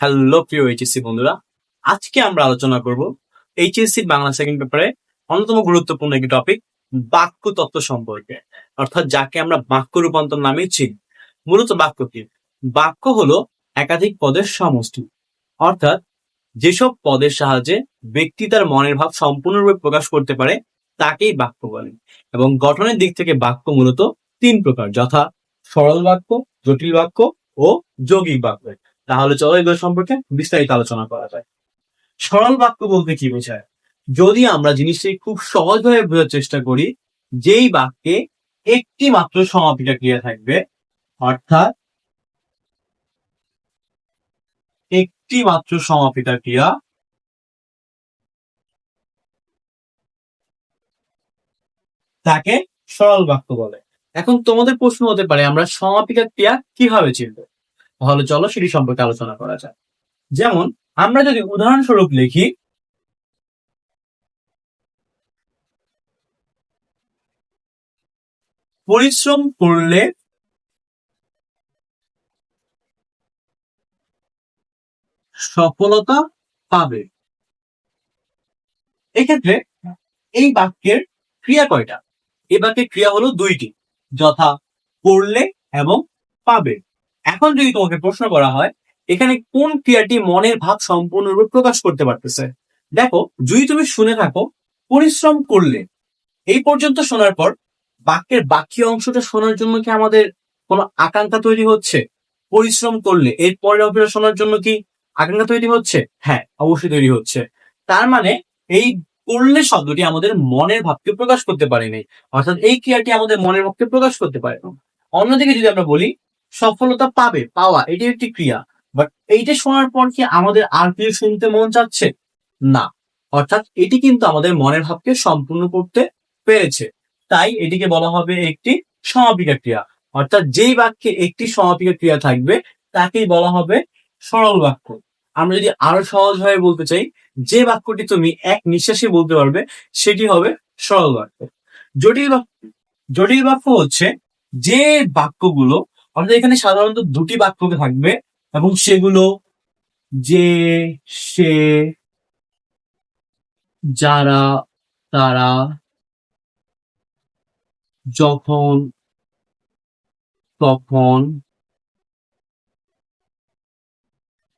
Hello প্রিয় HSC বন্ধুরা। আজকে আমরা আলোচনা করব এইচএসসি বাংলা সেকেন্ড পেপারে অন্যতম গুরুত্বপূর্ণ একটি টপিক বাক্য তত্ত্ব সম্পর্কে। অর্থাৎ যাকে আমরা বাক্য রূপান্তর নামে চিনি। মূলত বাক্য কি? বাক্য হলো একাধিক পদের সমষ্টি। অর্থাৎ যেসব পদের সাহায্যে ব্যক্তি তার মনের ভাব সম্পূর্ণরূপে প্রকাশ করতে পারে, তাকেই বাক্য বলে। এবং গঠনের দিক থেকে বাক্য মূলত তিন প্রকার, যথা সরল বাক্য, জটিল বাক্য ও যৌগিক বাক্য। তাহলে চলো এগুলো সম্পর্কে বিস্তারিত আলোচনা করা যায়। সরল বাক্য বলতে কি বোঝায়? যদি আমরা জিনিসটি খুব সহজভাবে বোঝার চেষ্টা করি, যেই বাক্যে একটি মাত্র সমাপিকা ক্রিয়া থাকবে, অর্থাৎ একটি মাত্র সমাপিকা ক্রিয়া তাকে সরল বাক্য বলে। এখন তোমাদের প্রশ্ন হতে পারে, আমরা সমাপিকা ক্রিয়া কীভাবে চিনব? তাহলে চলো সেটি সম্পর্কে আলোচনা করা যায় যেমন, আমরা যদি উদাহরণস্বরূপ লিখি, পরিশ্রম করলে সফলতা পাবে। এক্ষেত্রে এই বাক্যের ক্রিয়া কয়টা? এই বাক্যের ক্রিয়া হলো দুইটি, যথা করলে এবং পাবে। এখন যদি তোমাকে প্রশ্ন করা হয়, এখানে কোন ক্রিয়াটি মনের ভাব সম্পূর্ণরূপে প্রকাশ করতে পারতেছে? দেখো, যদি তুমি শুনে থাকো, পরিশ্রম করলে, এই পর্যন্ত শোনার পর বাক্যের বাকি অংশটা শোনার জন্য কি আমাদের কোনো আকাঙ্ক্ষা তৈরি হচ্ছে? পরিশ্রম করলে, এর পরের অংশটা শোনার জন্য কি আকাঙ্ক্ষা তৈরি হচ্ছে? হ্যাঁ অবশ্যই তৈরি হচ্ছে। তার মানে এই করলে শব্দটি আমাদের মনের ভাবকে প্রকাশ করতে পারেনি অর্থাৎ এই ক্রিয়াটি আমাদের মনের ভাবকে প্রকাশ করতে পারে অন্যদিকে যদি আমরা বলি সফলতা পাবে, পাওয়া এটি একটি ক্রিয়া। বাট এইটা শোনার পর কি আমাদের আর কিছু শুনতে মন চাচ্ছে? না। অর্থাৎ এটি কিন্তু আমাদের মনের ভাবকে সম্পূর্ণ করতে পেরেছে। তাই এটিকে বলা হবে একটি সমাপিকা ক্রিয়া। অর্থাৎ যেই বাক্যে একটি সমাপিকা ক্রিয়া থাকবে, তাকেই বলা হবে সরল বাক্য। আমরা যদি আরও সহজভাবে বলতে চাই, যে বাক্যটি তুমি এক নিঃশ্বাসে বলতে পারবে, সেটি হবে সরল বাক্য। জটিল বাক্য জটিল বাক্য হচ্ছে যে বাক্যগুলো অর্থাৎ এখানে সাধারণত দুটি বাক্য থাকবে এবং সেগুলো যে, সে, যারা, তারা যখন, তখন,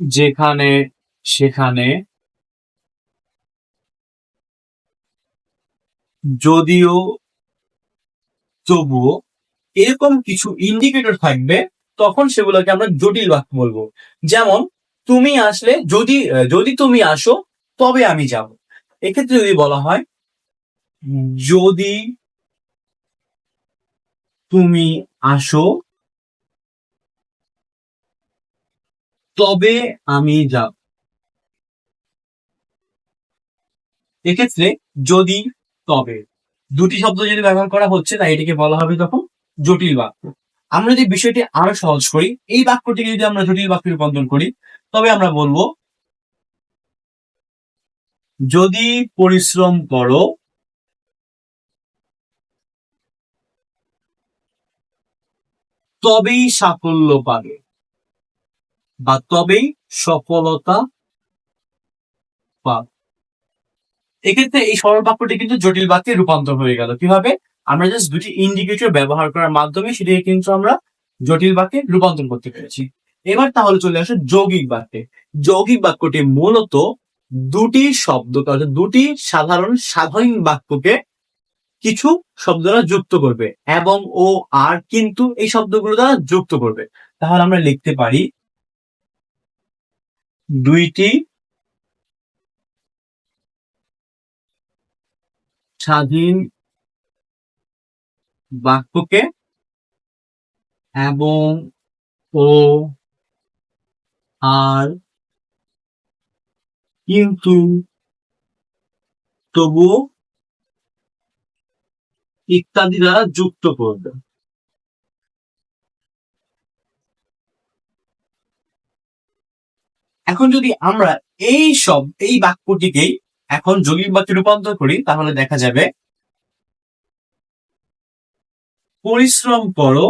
যেখানে, সেখানে, যদিও, তবুও এরকম কিছু ইন্ডিকেটর থাকবে, তখন সেগুলোকে আমরা জটিল বাক্য বলব। যেমন, তুমি আসলে যদি যদি তুমি আসো, তবে আমি যাব। এক্ষেত্রে যদি বলা হয়, যদি তুমি আসো, তবে আমি যাব। এক্ষেত্রে যদি, তবে। দুটি শব্দ যদি ব্যবহার করা হচ্ছে, তাই এটিকে বলা হবে তখন জটিল বাক্য। আমরা যদি বিষয়টি আরও সহজ করি, এই বাক্যটিকে যদি আমরা জটিল বাক্যে রূপান্তর করি, তবে আমরা বলব, যদি পরিশ্রম করো, তবেই সাফল্য পাবে বা তবেই সফলতা পাবে। এক্ষেত্রে এই সরল বাক্যটি কিন্তু জটিল বাক্যে রূপান্তর হয়ে গেল। কীভাবে? আমরা জাস্ট দুটি ইন্ডিকেটর ব্যবহার করার মাধ্যমে সেটিকে কিন্তু আমরা জটিল বাক্যে রূপান্তর করতে পেরেছি। এবার তাহলে চলে আসে যৌগিক বাক্যে। যৌগিক বাক্যটি মূলত দুটি শব্দ দুটি সাধারণ স্বাভাবিক বাক্যকে কিছু শব্দ দ্বারা যুক্ত করবে এবং ও, আর কিন্তু এই শব্দগুলো দ্বারা যুক্ত করবে। তাহলে আমরা লিখতে পারি দুইটি স্বাধীন বাক্যকে এবং ও আর কিন্তু তবুও ইত্যাদি দ্বারা যুক্ত করবে। এখন যদি আমরা এই সব, এই বাক্যটিকেই এখন যৌগিক বাক্যে রূপান্তর করি, তাহলে দেখা যাবে পরিশ্রম করো।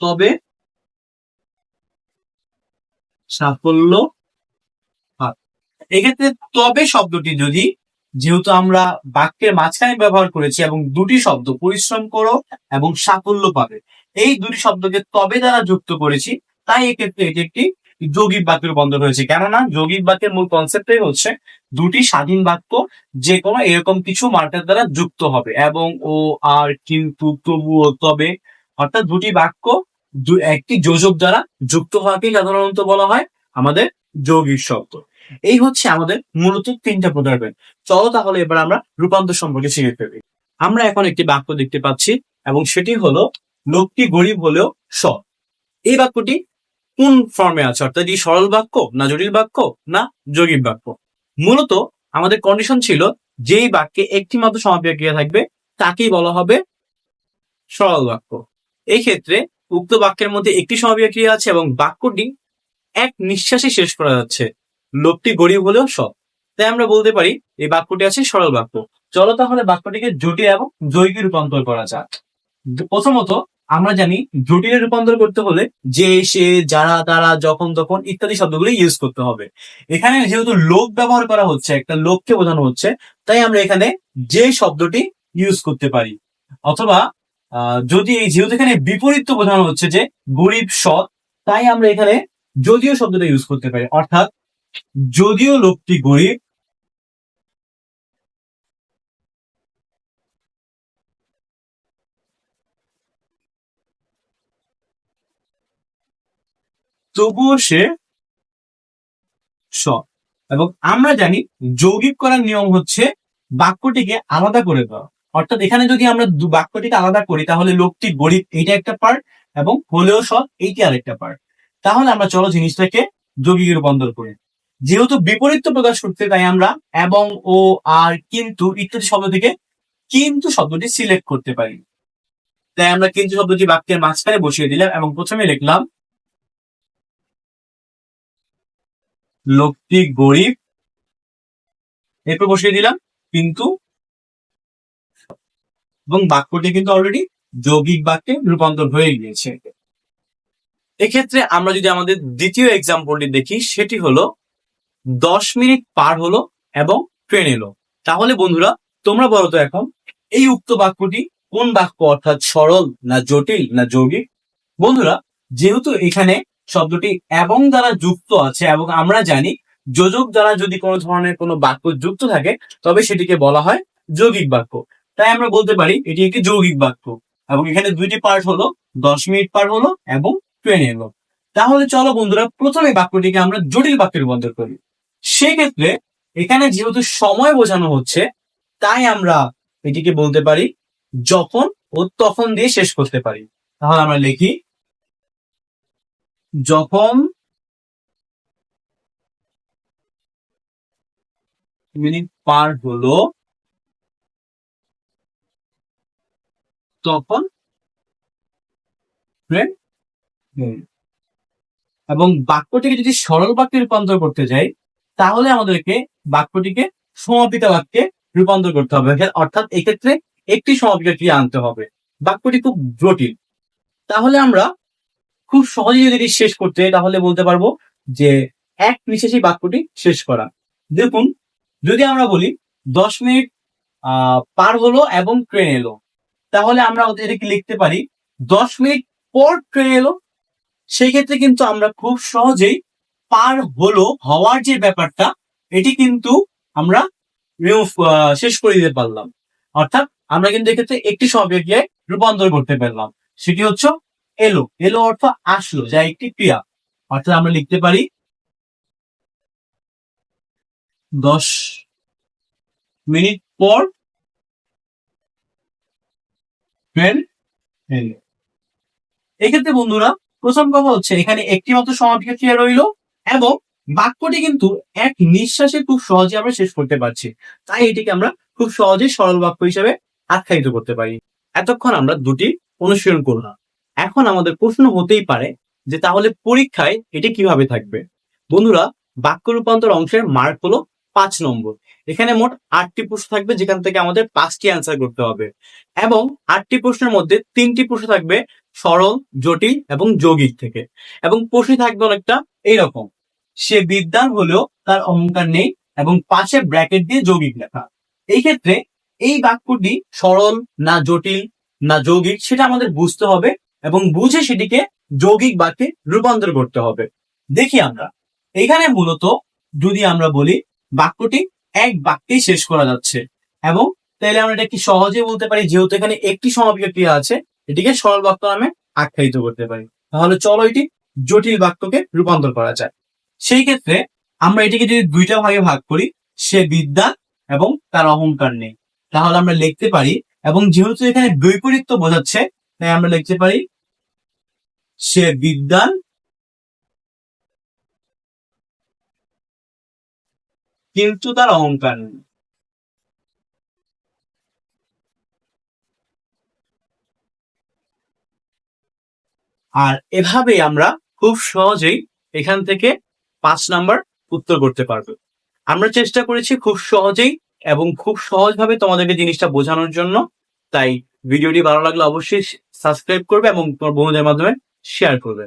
তবে সাফল্য এক্ষেত্রে তবে শব্দটি যদি, যেহেতু আমরা বাক্যের মাঝখানে ব্যবহার করেছি এবং দুটি শব্দ, পরিশ্রম করো এবং সাফল্য পাবে। এই দুটি শব্দকে তবে দ্বারা যুক্ত করেছি, তাই এক্ষেত্রে এটি একটি যৌগিক বাক্যের রূপান্তর হয়েছে। কেননা যৌগিক বাক্যের মূল কনসেপ্টই হচ্ছে দুটি স্বাধীন বাক্য যে কোনো এরকম কিছু মার্কের দ্বারা যুক্ত হবে। এবং ও, আর কিন্তু তবুও তবে অর্থাৎ দুটি বাক্য একটি যোজক দ্বারা যুক্ত হওয়াকেই সাধারণত বলা হয় আমাদের যৌগিক শব্দ। এই হচ্ছে আমাদের মূলত তিনটা প্রকারের চলো তাহলে এবার আমরা রূপান্তর সম্পর্কে শিখে ফেলি। আমরা এখন একটি বাক্য দেখতে পাচ্ছি এবং সেটি হলো, লোকটি গরিব হলেও সৎ। এই বাক্যটি কোন ফর্মে আছে? অর্থাৎ এই সরল বাক্য না জটিল বাক্য না যৌগিক বাক্য? মূলত আমাদের কন্ডিশন ছিল যেই বাক্যে একটি মাত্র সমাপিকা ক্রিয়া থাকবে, তাকেই বলা হবে সরল বাক্য। এই ক্ষেত্রে উক্ত বাক্যের মধ্যে একটি সমাপিকা ক্রিয়া আছে এবং বাক্যটি এক নিঃশ্বাসে শেষ করা যাচ্ছে। লোকটি গরিব হলেও সৎ তাই আমরা বলতে পারি এই বাক্যটি আছে সরল বাক্য। চলো তাহলে বাক্যটিকে জটিল এবং যৌগিক রূপান্তর করা যাক। প্রথমত আমরা জানি জটিলে রূপান্তর করতে হলে যে, সে, যারা, তারা, যখন, তখন ইত্যাদি শব্দগুলো ইউজ করতে হবে। এখানে যেহেতু লোক ব্যবহার করা হচ্ছে, একটা লোককে বোঝানো হচ্ছে, তাই আমরা এখানে যে শব্দটি ইউজ করতে পারি। অথবা যদি এই যেহেতু এখানে বিপরীত বোঝানো হচ্ছে যে গরিব, সৎ, তাই আমরা এখানে যদিও শব্দটা ইউজ করতে পারি। অর্থাৎ, যদিও লোকটি গরিব তবুও সে সৎ। এবং আমরা জানি যৌগিক করার নিয়ম হচ্ছে বাক্যটিকে আলাদা করে দেওয়া। অর্থাৎ এখানে যদি আমরা বাক্যটিকে আলাদা করি, তাহলে লোকটি গরিব, এইটা একটা পার্ট এবং হলেও সৎ, এইটি আরেকটা পার্ট তাহলে আমরা চলো জিনিসটাকে যৌগিক রূপান্তর করি। যেহেতু বিপরীত প্রকাশ করতে তাই আমরা এবং, ও, আর, কিন্তু ইত্যাদি শব্দ থেকে কিন্তু শব্দটি সিলেক্ট করতে পারি। তাই আমরা কিন্তু শব্দটি বাক্যের মাঝখানে বসিয়ে দিলাম এবং প্রথমে লিখলাম লোকটি গরিব। এরপর বসিয়ে দিলাম কিন্তু এবং বাক্যটি কিন্তু অলরেডি যৌগিক বাক্যে রূপান্তর হয়ে গিয়েছে। এক্ষেত্রে আমরা যদি আমাদের দ্বিতীয় এক্সাম্পলটি দেখি, সেটি হলো দশ মিনিট পার হলো এবং ট্রেন এলো। তাহলে বন্ধুরা, তোমরা বলো তো এখন, এই উক্ত বাক্যটি কোন বাক্য অর্থাৎ সরল না জটিল না যৌগিক? বন্ধুরা, যেহেতু এখানে শব্দটি এবং দ্বারা যুক্ত আছে এবং আমরা জানি যোজক দ্বারা যদি কোনো ধরনের কোনো বাক্য যুক্ত থাকে, তবে সেটিকে বলা হয় যৌগিক বাক্য। তাই আমরা বলতে পারি এটি একটি যৌগিক বাক্য এবং এখানে দুইটি পার্ট হলো, দশ মিনিট পার হলো এবং ট্রেন এলো। তাহলে চলো বন্ধুরা, প্রথমে বাক্যটিকে আমরা জটিল বাক্যে রূপান্তর করি। সেক্ষেত্রে এখানে যেহেতু সময় বোঝানো হচ্ছে, তাই আমরা এটিকে বলতে পারি যখন ও তখন দিয়ে শেষ করতে পারি। তাহলে আমরা লিখি যখন মিনিট পার হলো, তখন এবং বাক্যটিকে যদি সরল বাক্যে রূপান্তর করতে যাই, তাহলে আমাদেরকে বাক্যটিকে সমাপিকা বাক্যে রূপান্তর করতে হবে। অর্থাৎ এক্ষেত্রে একটি সমাপিকা ক্রিয়া আনতে হবে। বাক্যটি খুব জটিল। তাহলে আমরা খুব সহজে যদি শেষ করতে তাহলে বলতে পারব যে এক নিঃশেষে বাক্যটি শেষ করা। দেখুন যদি আমরা বলি দশ মিনিট পার হলো এবং ট্রেন এলো। তাহলে আমরা এটাকে লিখতে পারি দশ মিনিট পর ট্রেন এলো সেই ক্ষেত্রে কিন্তু আমরা খুব সহজেই পার হলো হওয়ার যে ব্যাপারটা এটি কিন্তু আমরা আহ, শেষ করে দিতে পারলাম। অর্থাৎ আমরা কিন্তু এক্ষেত্রে একটি সমাপিকায় রূপান্তর করতে পারলাম। সেটি হচ্ছে এলো এলো অর্থ আসলো, যা একটি ক্রিয়া। অর্থাৎ আমরা লিখতে পারি দশ মিনিট পর ট্রেন এলো এক্ষেত্রে বন্ধুরা, প্রথম কথা হচ্ছে এখানে একটি মাত্র সমাপিকা ক্রিয়া রইল এবং বাক্যটি কিন্তু এক নিঃশ্বাসে খুব সহজে আমরা শেষ করতে পারছি। তাই এটিকে আমরা খুব সহজে সরল বাক্য হিসেবে আখ্যায়িত করতে পারি। এতক্ষণ আমরা দুটি অনুশীলন করলাম। এখন আমাদের প্রশ্ন হতেই পারে যে তাহলে পরীক্ষায় এটি কীভাবে থাকবে? বন্ধুরা, বাক্য রূপান্তর অংশের মার্ক হলো পাঁচ নম্বর। এখানে মোট আটটি প্রশ্ন থাকবে, যেখান থেকে আমাদের পাঁচটি অ্যান্সার করতে হবে। এবং আটটি প্রশ্নের মধ্যে তিনটি প্রশ্ন থাকবে সরল, জটিল এবং যৌগিক থেকে। এবং প্রশ্ন থাকবে অনেকটা এইরকম। সে বিদ্যান হলেও তার অহংকার নেই এবং পাশে ব্র্যাকেট দিয়ে যৌগিক লেখা। এই ক্ষেত্রে এই বাক্যটি সরল, না জটিল, না যৌগিক, সেটা আমাদের বুঝতে হবে এবং বুঝে সেটিকে যৌগিক বাক্যে রূপান্তর করতে হবে। দেখি আমরা। এখানে মূলত যদি আমরা বলি বাক্যটি এক বাক্যেই শেষ করা যাচ্ছে এবং তাহলে আমরা এটা কি সহজে বলতে পারি, যেহেতু এখানে একটি সমাপিকা ক্রিয়া আছে, এটিকে সরল বাক্য নামে আখ্যায়িত করতে পারি। তাহলে চলো এটি জটিল বাক্যকে রূপান্তর করা যায় সেই ক্ষেত্রে আমরা এটিকে যদি দুইটা ভাগে ভাগ করি, সে বিদ্যা এবং তার অহংকার নেই। তাহলে আমরা লিখতে পারি এবং যেহেতু এখানে বৈপরীত্য বোঝাচ্ছে, তাই আমরা লিখতে পারি সে বিদ্যান কিন্তু তার অহংকার নেই। আর এভাবেই আমরা খুব সহজেই এখান থেকে পাঁচ নাম্বার উত্তর করতে পারব। আমরা চেষ্টা করেছি খুব সহজেই এবং খুব সহজভাবে তোমাদেরকে জিনিসটা বোঝানোর জন্য। তাই ভিডিওটি ভালো লাগলে অবশ্যই সাবস্ক্রাইব করবে এবং তোমার বন্ধুদের মাধ্যমে শেয়ার করবে